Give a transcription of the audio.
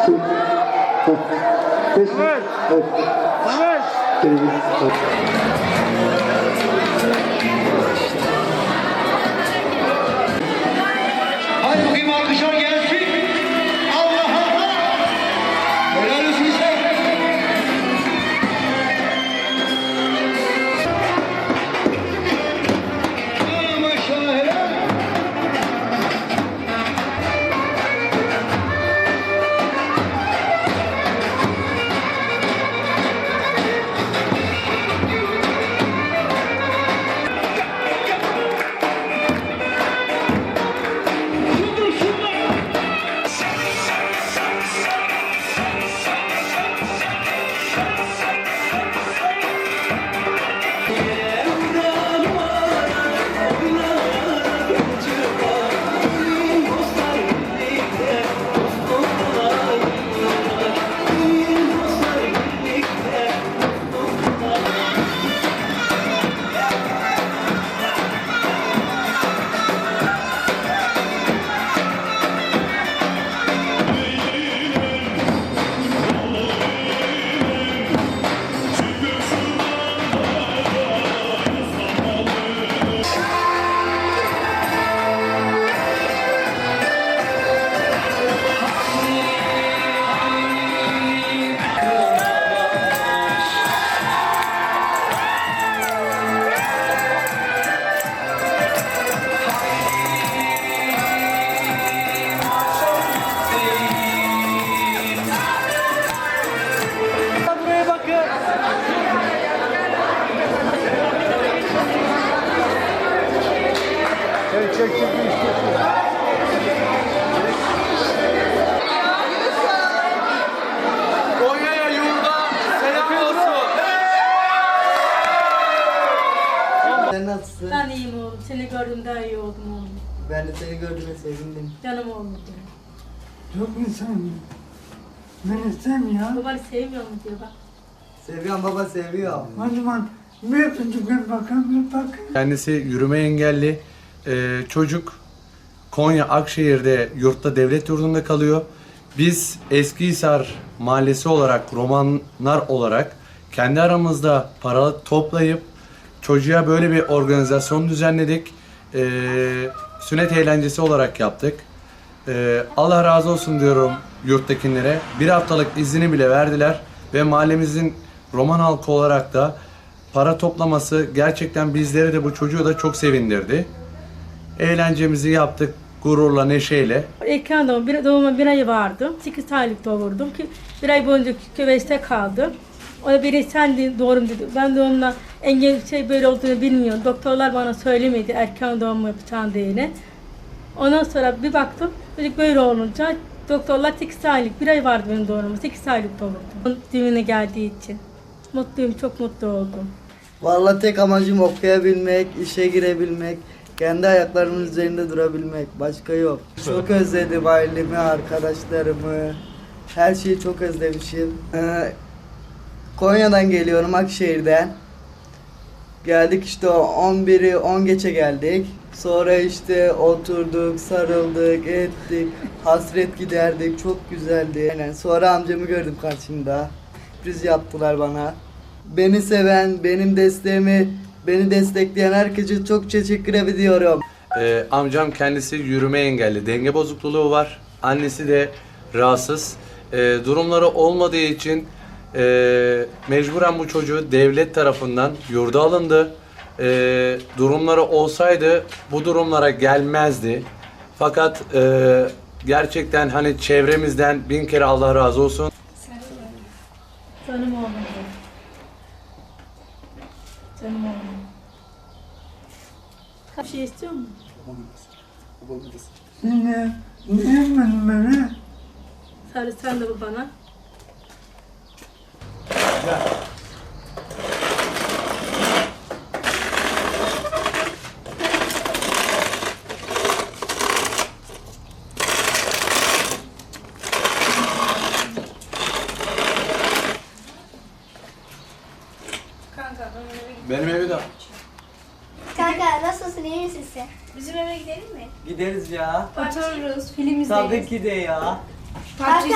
5 5 5 5 çek çek çek. Nasılsın? Ben iyiyim oğlum. Seni gördüm daha iyi oldum oğlum. Ben de seni gördüğüme sevindim. Canım oğlum diyor. Çok insan beni sevmiyor. Babanı sevmiyor mu diyor bak. Seviyorum baba seviyor. O zaman bir öpücük bir bakın bir bakın. Kendisi yürüme engelli Ee, çocuk. Konya Akşehir'de yurtta devlet yurdunda kalıyor. Biz Eskihisar Mahallesi olarak, romanlar olarak kendi aramızda para toplayıp çocuğa böyle bir organizasyon düzenledik. Ee, sünnet eğlencesi olarak yaptık. Ee, Allah razı olsun diyorum yurttakilere. Bir haftalık izni bile verdiler ve mahallemizin roman halkı olarak da para toplaması gerçekten bizleri de bu çocuğu da çok sevindirdi. Eğlencemizi yaptık gururla, neşeyle. Ekran doğum, bir, doğuma bir ay vardı. 8 aylık doğurdum ki bir ay boyunca küveste kaldı. O da biri sen doğurum dedi. Ben doğumda engel şey böyle olduğunu bilmiyorum. Doktorlar bana söylemedi erken doğum yapacağım diyene. Ondan sonra bir baktım çocuk böyle olunca doktorlar 8 aylık bir ay vardı benim doğumum. 8 aylık doğurdum. Düğüne geldiği için. Mutluyum, çok mutlu oldum. Vallahi tek amacım okuyabilmek, işe girebilmek, kendi ayaklarımın üzerinde durabilmek. Başka yok. Çok özledim ailemi, arkadaşlarımı. Her şeyi çok özlemişim. Ee, Konya'dan geliyorum, Akşehir'den. Geldik işte o 11'i 10 geçe geldik. Sonra işte oturduk, sarıldık, ettik, hasret giderdik. Çok güzeldi. Aynen. Sonra amcamı gördüm karşımda. Sürpriz yaptılar bana. Beni seven, benim desteğimi, beni destekleyen herkese çok teşekkür ediyorum. Ee, amcam kendisi yürüme engelli, denge bozukluğu var. Annesi de rahatsız. Ee, durumları olmadığı için e, mecburen bu çocuğu devlet tarafından yurda alındı. Ee, durumları olsaydı bu durumlara gelmezdi. Fakat e, gerçekten hani çevremizden bin kere Allah razı olsun. Canım oğlum. diyor. Canım oğlum. Bir şey istiyor musun? Şimdi diyemem beni. Sarı sen de bu bana. Benim evi de Kanka nasılsın iyi misin sen? Bizim eve gidelim mi? Gideriz ya. Otururuz, film izleriz. Tabii ki de ya. Kanka